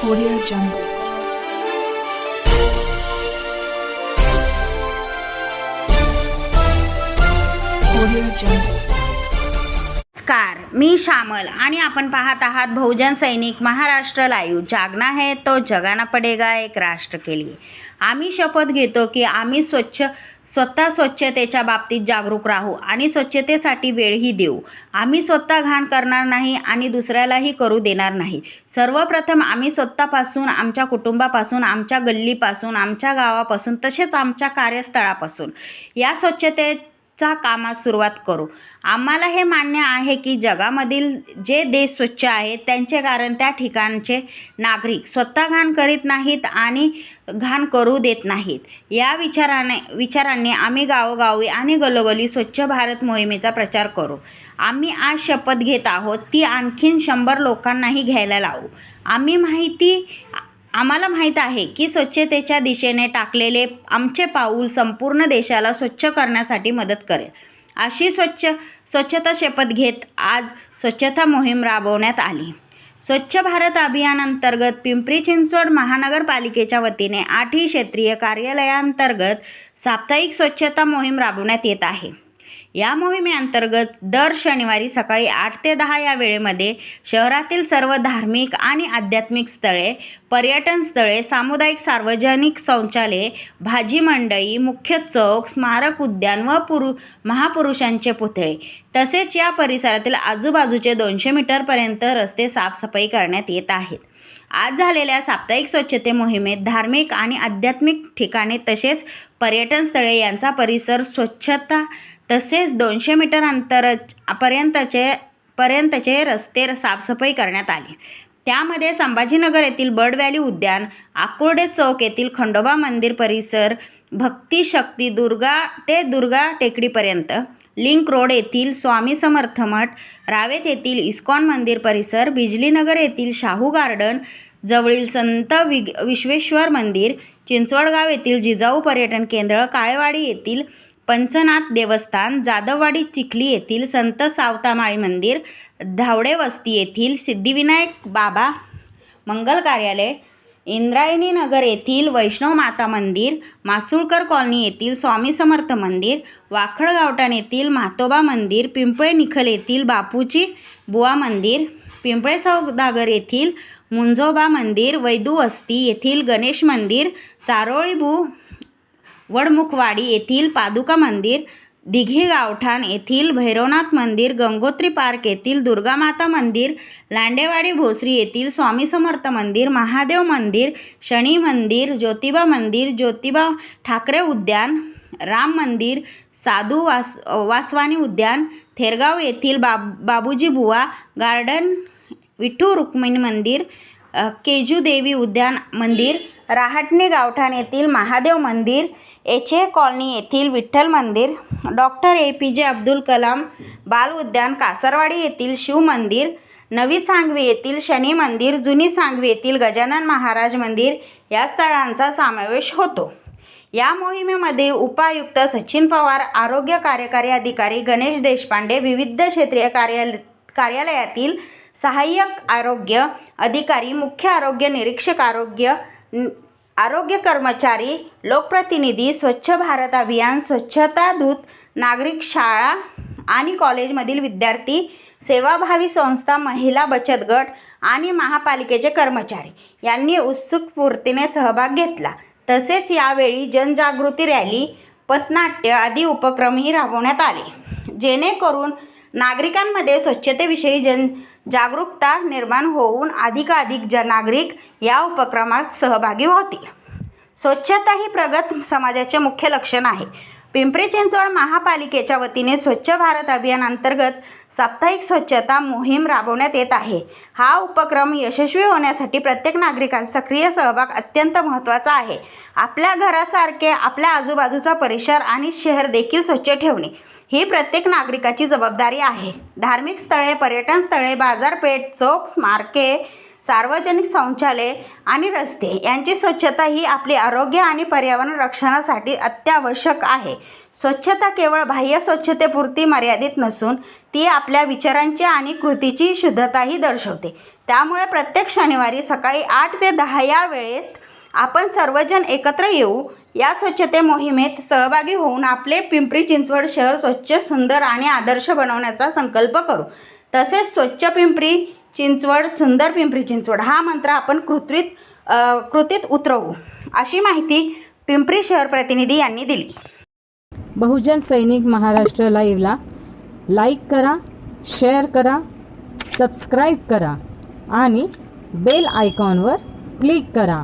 Audio Jungle. Audio Jungle. नमस्कार मी श्यामल आणि आपण पाहत आहात बहुजन सैनिक महाराष्ट्र लाईव्ह जागना है तो जगाना पडेगा एक राष्ट्र के लिए आम्ही शपथ घेतो की आम्ही स्वच्छ स्वतः स्वच्छतेच्या बाबतीत जागरूक राहू आणि स्वच्छतेसाठी वेळही देऊ. आम्ही स्वतः घाण करणार नाही आणि दुसऱ्यालाही करू देणार नाही. सर्वप्रथम आम्ही स्वतःपासून आमच्या कुटुंबापासून आमच्या गल्लीपासून आमच्या गावापासून तसेच आमच्या कार्यस्थळापासून या स्वच्छते चा कामात सुरुवात करू. आम्हाला हे मान्य आहे की जगामधील जे देश स्वच्छ आहेत त्यांचे कारण त्या ठिकाणचे नागरिक स्वतः घाण करीत नाहीत आणि घाण करू देत नाहीत. या विचाराने विचारांनी आम्ही गावोगावी आणि गलोगली स्वच्छ भारत मोहिमेचा प्रचार करू. आम्ही आज शपथ घेत आहोत ती आणखीन शंभर लोकांनाही घ्यायला लावू. आम्ही माहिती आम्हाला माहीत आहे की स्वच्छतेच्या दिशेने टाकलेले आमचे पाऊल संपूर्ण देशाला स्वच्छ करण्यासाठी मदत करेल. अशी स्वच्छ स्वच्छता शपथ घेत आज स्वच्छता मोहीम राबवण्यात आली. स्वच्छ भारत अभियानांतर्गत पिंपरी चिंचवड महानगरपालिकेच्या वतीने आठही क्षेत्रीय कार्यालयांतर्गत साप्ताहिक स्वच्छता मोहीम राबवण्यात येत आहे. या मोहिमेअंतर्गत दर शनिवारी सकाळी आठ ते दहा या वेळेमध्ये शहरातील सर्व धार्मिक आणि आध्यात्मिक स्थळे पर्यटन स्थळे सामुदायिक सार्वजनिक शौचालये भाजी मंडई मुख्य चौक स्मारक उद्यान व पुरु महापुरुषांचे पुतळे तसेच या परिसरातील आजूबाजूचे दोनशे मीटरपर्यंत रस्ते साफसफाई करण्यात येत आहेत. आज झालेल्या साप्ताहिक स्वच्छते मोहिमेत धार्मिक आणि आध्यात्मिक ठिकाणे तसेच पर्यटन स्थळे यांचा परिसर स्वच्छता तसेच दोनशे मीटर अंतर पर्यंतचे पर्यंतचे रस्ते साफसफाई करण्यात आली. त्यामध्ये संभाजीनगर येथील बर्ड व्हॅली उद्यान आकुर्डे चौक येथील खंडोबा मंदिर परिसर भक्ती शक्ती दुर्गा ते दुर्गा टेकडीपर्यंत लिंक रोड येथील स्वामी समर्थ मठ रावेत येथील इस्कॉन मंदिर परिसर बिजलीनगर येथील शाहू गार्डन जवळील संत विग विश्वेश्वर मंदिर चिंचवडगाव येथील जिजाऊ पर्यटन केंद्र काळेवाडी येथील पंचनाथ देवस्थान जाधववाडी चिखली येथील संत सावतामाळी मंदिर धावडे वस्ती येथील सिद्धिविनायक बाबा मंगल कार्यालय इंद्रायणी नगर येथील वैष्णव माता मंदिर मासुळकर कॉलनी येथील स्वामी समर्थ मंदिर वाखड गावठाण येथील म्हातोबा मंदिर पिंपळे निखल येथील बापूची बुवा मंदिर पिंपळे सौदागर येथील मुंजोबा मंदिर वैदू वस्ती येथील गणेश मंदिर चारोळीबू वडमुखवाडी येथील पादुका मंदिर दिघे गावठाण येथील भैरवनाथ मंदिर गंगोत्री पार्क येथील दुर्गामाता मंदिर लांडेवाडी भोसरी येथील स्वामी समर्थ मंदिर महादेव मंदिर शनी मंदिर ज्योतिबा मंदिर ज्योतिबा ठाकरे उद्यान राम मंदिर साधू वास वासवानी उद्यान थेरगाव येथील बाब बाबूजी बुवा गार्डन विठू रुक्मिणी मंदिर केजू देवी उद्यान मंदिर राहटणे गावठाण येथील महादेव मंदिर एच ए कॉलनी येथील विठ्ठल मंदिर डॉक्टर ए पी जे अब्दुल कलाम बाल उद्यान कासरवाडी येथील शिव मंदिर नवी सांगवी येथील शनी मंदिर जुनी सांगवी येथील गजानन महाराज मंदिर या स्थळांचा समावेश होतो. या मोहिमेमध्ये उपायुक्त सचिन पवार आरोग्य कार्यकारी अधिकारी गणेश देशपांडे विविध क्षेत्रीय कार्याल कार्यालयातील सहाय्यक आरोग्य अधिकारी मुख्य आरोग्य निरीक्षक आरोग्य आरोग्य कर्मचारी लोकप्रतिनिधी स्वच्छ भारत अभियान स्वच्छता दूत नागरिक शाळा आणि कॉलेजमधील विद्यार्थी सेवाभावी संस्था महिला बचत गट आणि महापालिकेचे कर्मचारी यांनी उत्सुकपूर्तीने सहभाग घेतला. तसेच यावेळी जनजागृती रॅली पथनाट्य आदी उपक्रमही राबवण्यात आले. जेणेकरून नागरिकांमध्ये स्वच्छतेविषयी जन जागरूकता निर्माण होऊन अधिकाधिक ज नागरिक या उपक्रमात सहभागी होतील. स्वच्छता ही प्रगत समाजाचे मुख्य लक्षण आहे. पिंपरी चिंचवड महापालिकेच्या वतीने स्वच्छ भारत अभियानांतर्गत साप्ताहिक स्वच्छता मोहीम राबवण्यात येत आहे. हा उपक्रम यशस्वी होण्यासाठी प्रत्येक नागरिकांचा सक्रिय सहभाग अत्यंत महत्त्वाचा आहे. आपल्या घरासारखे आपल्या आजूबाजूचा परिसर आणि शहर देखील स्वच्छ ठेवणे. ही प्रत्येक नागरिकाची जबाबदारी आहे. धार्मिक स्थळे पर्यटन स्थळे बाजारपेठ चौक स्मारके सार्वजनिक शौचालय आणि रस्ते यांची स्वच्छता ही आपली आरोग्य आणि पर्यावरण रक्षणासाठी अत्यावश्यक आहे. स्वच्छता केवळ बाह्य स्वच्छतेपुरती मर्यादित नसून ती आपल्या विचारांची आणि कृतीची शुद्धताही दर्शवते. त्यामुळे प्रत्येक शनिवारी सकाळी आठ ते दहा या वेळेत आपण सर्वजण एकत्र येऊ. या स्वच्छते मोहिमेत सहभागी होऊन आपले पिंपरी चिंचवड शहर स्वच्छ सुंदर आणि आदर्श बनवण्याचा संकल्प करू. तसेच स्वच्छ पिंपरी चिंचवड सुंदर पिंपरी चिंचवड हा मंत्र आपण कृत्रित कृतीत उतरवू. अशी माहिती पिंपरी शहर प्रतिनिधी यांनी दिली. बहुजन सैनिक महाराष्ट्र लाईव्हला लाईक करा शेअर करा सबस्क्राईब करा आणि बेल आयकॉनवर क्लिक करा.